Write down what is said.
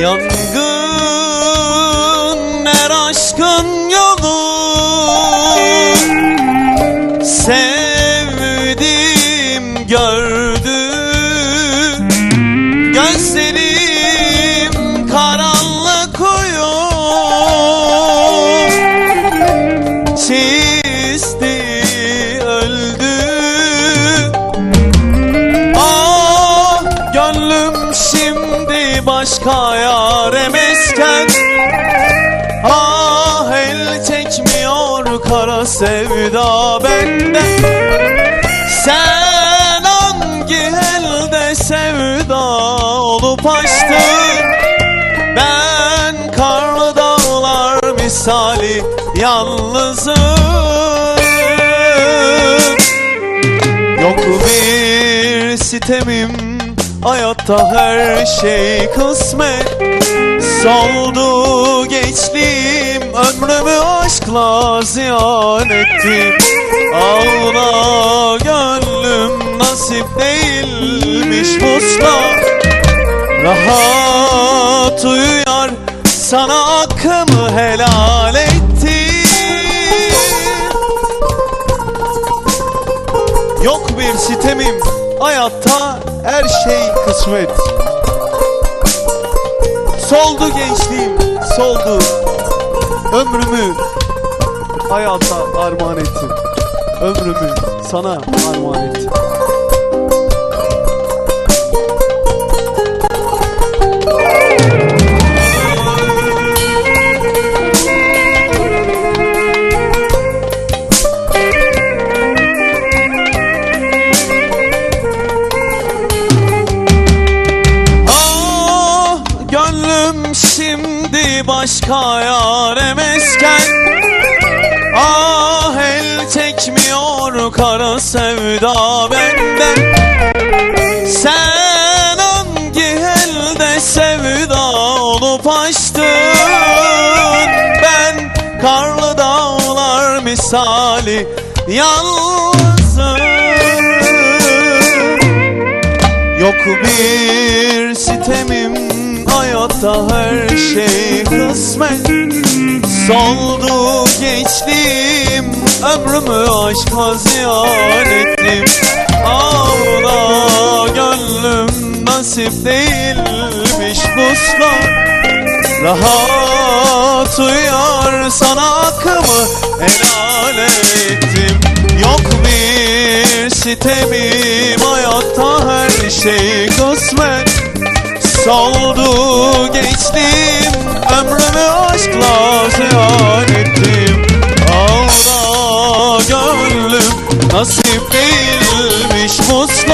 Yangın her aşkın yolu. Sen kara sevda benden Sen hangi elde sevda olup açtın? Ben karlı dağlar misali yalnızım. Yok bir sitemim Hayatta her şey kısmet Soldu gençliğim Ömrümü aşkla ziyan ettim. Ağla gönlüm nasip değilmiş musla Rahat uyuyar sana hakkımı helal ettim. Yok bir sitemim hayatta her şey kısmet Soldu gençliğim soldu. Ömrümü hayata armağan ettim. Ömrümü sana armağan ettim şimdi başka yar emesken Ah el çekmiyor kara sevda benden. Sen hangi elde sevda olup açtın? Ben karlı dağlar misali yalnızım. Yok bir sitemim hayatta her şey kısmet. Soldu gençliğim ömrümü aşka ziyan ettim Ağla gönlüm nasip değilmiş busla Rahat uyar sana hakkımı helal ettim. Yok bir sitemim hayatta her şey kısmet Soldu gençliğim ömrümü aşkla ziyan ettim. Ağla gönlüm nasip değilmiş muslat